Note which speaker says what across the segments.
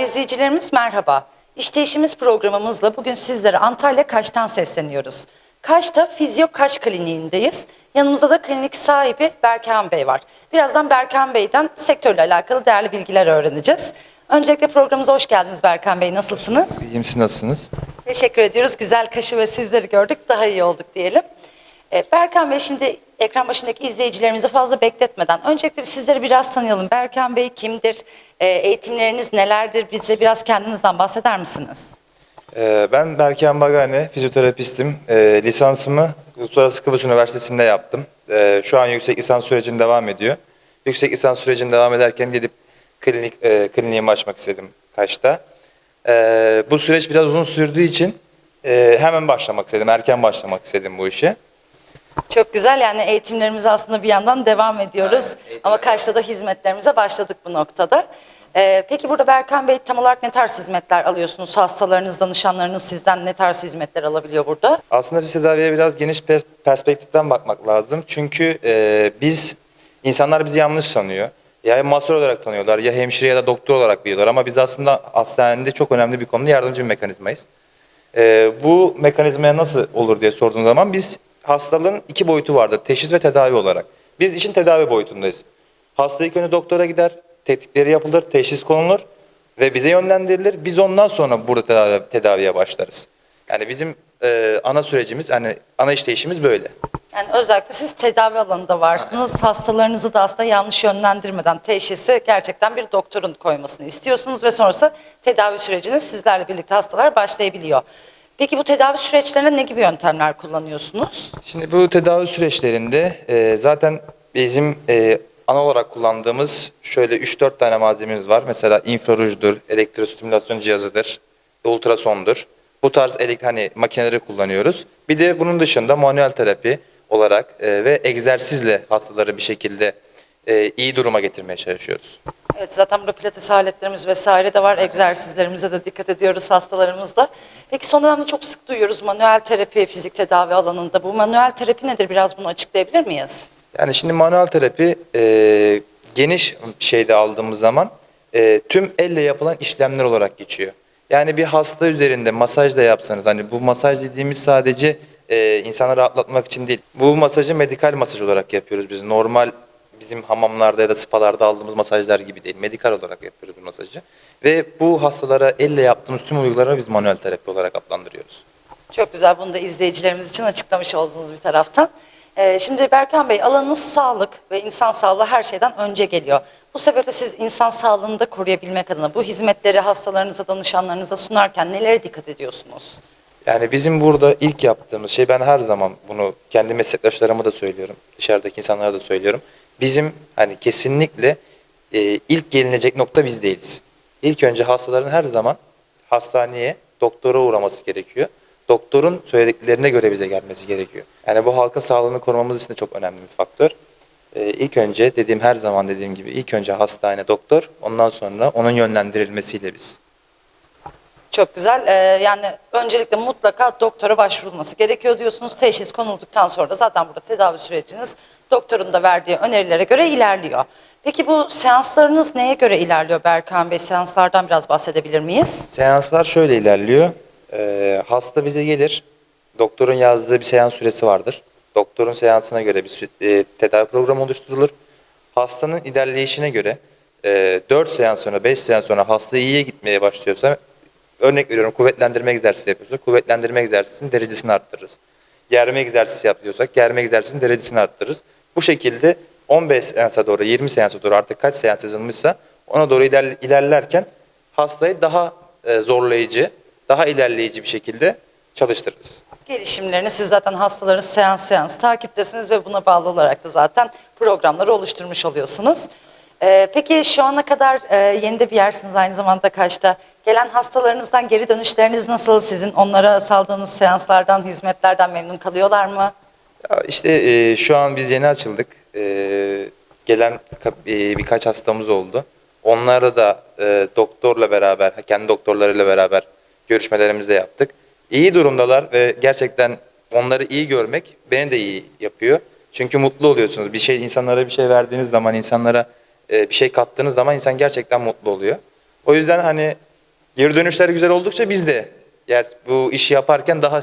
Speaker 1: izleyicilerimiz merhaba. İşte işimiz programımızla bugün sizlere Antalya Kaş'tan sesleniyoruz. Kaş'ta Fizyo Kaş Kliniğindeyiz. Yanımızda da klinik sahibi Berkan Bey var. Birazdan Berkan Bey'den sektörle alakalı değerli bilgiler öğreneceğiz. Öncelikle programımıza hoş geldiniz Berkan Bey. Nasılsınız?
Speaker 2: İyiyim siz nasılsınız?
Speaker 1: Teşekkür ediyoruz. Güzel kaşı ve sizleri gördük. Daha iyi olduk diyelim. Ee, Berkan Bey şimdi ekran başındaki izleyicilerimizi fazla bekletmeden öncelikle sizleri biraz tanıyalım. Berkan Bey kimdir? Ee, eğitimleriniz nelerdir? Bize biraz kendinizden bahseder misiniz?
Speaker 2: Ee, ben Berkan Bagane, fizyoterapistim. Lisansımı Uluslararası Kıbrıs Üniversitesi'nde yaptım. Şu an yüksek lisans sürecim devam ediyor. Yüksek lisans sürecim devam ederken gidip klinik e, kliniğimi açmak istedim Kaş'ta. Bu süreç biraz uzun sürdüğü için e, hemen başlamak istedim, erken başlamak istedim bu işe.
Speaker 1: Çok güzel yani eğitimlerimize aslında bir yandan devam ediyoruz. Ama Kaş'ta da hizmetlerimize başladık bu noktada. Ee, peki burada Berkan Bey tam olarak ne tarz hizmetler alıyorsunuz? Hastalarınız, danışanlarınız sizden ne tarz hizmetler alabiliyor burada?
Speaker 2: Aslında biz tedaviye biraz geniş pers- perspektiften bakmak lazım. Çünkü e, biz, insanlar bizi yanlış sanıyor. Ya masör olarak tanıyorlar ya hemşire ya da doktor olarak biliyorlar. Ama biz aslında hastanede çok önemli bir konuda yardımcı bir mekanizmayız. E, bu mekanizmaya nasıl olur diye sorduğun zaman biz hastalığın iki boyutu vardır. Teşhis ve tedavi olarak. Biz işin tedavi boyutundayız. Hasta ilk önce doktora gider, tetkikleri yapılır, teşhis konulur ve bize yönlendirilir. Biz ondan sonra burada tedavi, tedaviye başlarız. Yani bizim e, ana sürecimiz, hani ana işleyişimiz böyle.
Speaker 1: Yani özellikle siz tedavi alanında varsınız. Hastalarınızı da aslında yanlış yönlendirmeden teşhisi gerçekten bir doktorun koymasını istiyorsunuz ve sonrası tedavi sürecine sizlerle birlikte hastalar başlayabiliyor. Peki bu tedavi süreçlerinde ne gibi yöntemler kullanıyorsunuz?
Speaker 2: Şimdi bu tedavi süreçlerinde e, zaten bizim e, ana olarak kullandığımız şöyle 3-4 tane malzememiz var. Mesela infrarujdur, elektrostimülasyon cihazıdır, ultrasondur. Bu tarz elek hani makineleri kullanıyoruz. Bir de bunun dışında manuel terapi olarak e, ve egzersizle hastaları bir şekilde e, iyi duruma getirmeye çalışıyoruz.
Speaker 1: Evet zaten burada pilates aletlerimiz vesaire de var. Egzersizlerimize de dikkat ediyoruz hastalarımızla. Peki son dönemde çok sık duyuyoruz manuel terapi, fizik tedavi alanında. Bu manuel terapi nedir? Biraz bunu açıklayabilir miyiz?
Speaker 2: Yani şimdi manuel terapi e, geniş şeyde aldığımız zaman e, tüm elle yapılan işlemler olarak geçiyor. Yani bir hasta üzerinde masaj da yapsanız hani bu masaj dediğimiz sadece e, insanı rahatlatmak için değil. Bu masajı medikal masaj olarak yapıyoruz biz. Normal bizim hamamlarda ya da spalarda aldığımız masajlar gibi değil. Medikal olarak yapıyoruz bu masajı. Ve bu hastalara elle yaptığımız tüm uygulara biz manuel terapi olarak adlandırıyoruz.
Speaker 1: Çok güzel. Bunu da izleyicilerimiz için açıklamış oldunuz bir taraftan. Ee, şimdi Berkan Bey alanınız sağlık ve insan sağlığı her şeyden önce geliyor. Bu sebeple siz insan sağlığını da koruyabilmek adına bu hizmetleri hastalarınıza, danışanlarınıza sunarken nelere dikkat ediyorsunuz?
Speaker 2: Yani bizim burada ilk yaptığımız şey ben her zaman bunu kendi meslektaşlarıma da söylüyorum. Dışarıdaki insanlara da söylüyorum. Bizim hani kesinlikle e, ilk gelinecek nokta biz değiliz. İlk önce hastaların her zaman hastaneye, doktora uğraması gerekiyor. Doktorun söylediklerine göre bize gelmesi gerekiyor. Yani bu halkın sağlığını korumamız için de çok önemli bir faktör. E, ilk önce dediğim her zaman dediğim gibi ilk önce hastane, doktor, ondan sonra onun yönlendirilmesiyle biz.
Speaker 1: Çok güzel. Ee, yani öncelikle mutlaka doktora başvurulması gerekiyor diyorsunuz. Teşhis konulduktan sonra da zaten burada tedavi süreciniz doktorun da verdiği önerilere göre ilerliyor. Peki bu seanslarınız neye göre ilerliyor Berkan Bey? Seanslardan biraz bahsedebilir miyiz?
Speaker 2: Seanslar şöyle ilerliyor. Ee, hasta bize gelir. Doktorun yazdığı bir seans süresi vardır. Doktorun seansına göre bir e, tedavi programı oluşturulur. Hastanın ilerleyişine göre e, 4 seans sonra 5 seans sonra hasta iyiye gitmeye başlıyorsa örnek veriyorum kuvvetlendirme egzersizi yapıyorsa kuvvetlendirme egzersizinin derecesini arttırırız. Germe egzersizi yapıyorsak germe egzersizinin derecesini arttırırız. Bu şekilde 15 seansa doğru 20 seansa doğru artık kaç seans yazılmışsa ona doğru iler- ilerlerken hastayı daha e, zorlayıcı, daha ilerleyici bir şekilde çalıştırırız.
Speaker 1: Gelişimlerini siz zaten hastaların seans seans takiptesiniz ve buna bağlı olarak da zaten programları oluşturmuş oluyorsunuz. Ee, peki şu ana kadar e, yeni de bir yersiniz aynı zamanda kaçta. Gelen hastalarınızdan geri dönüşleriniz nasıl? Sizin onlara saldığınız seanslardan, hizmetlerden memnun kalıyorlar mı?
Speaker 2: Ya işte e, şu an biz yeni açıldık. E, gelen ka- birkaç hastamız oldu. Onlara da doktorla beraber, kendi doktorlarıyla beraber görüşmelerimizi de yaptık. İyi durumdalar ve gerçekten onları iyi görmek beni de iyi yapıyor. Çünkü mutlu oluyorsunuz. Bir şey insanlara bir şey verdiğiniz zaman, insanlara e, bir şey kattığınız zaman insan gerçekten mutlu oluyor. O yüzden hani Geri dönüşler güzel oldukça biz de yer, bu işi yaparken daha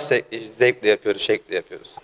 Speaker 2: zevkle yapıyoruz, şekli yapıyoruz.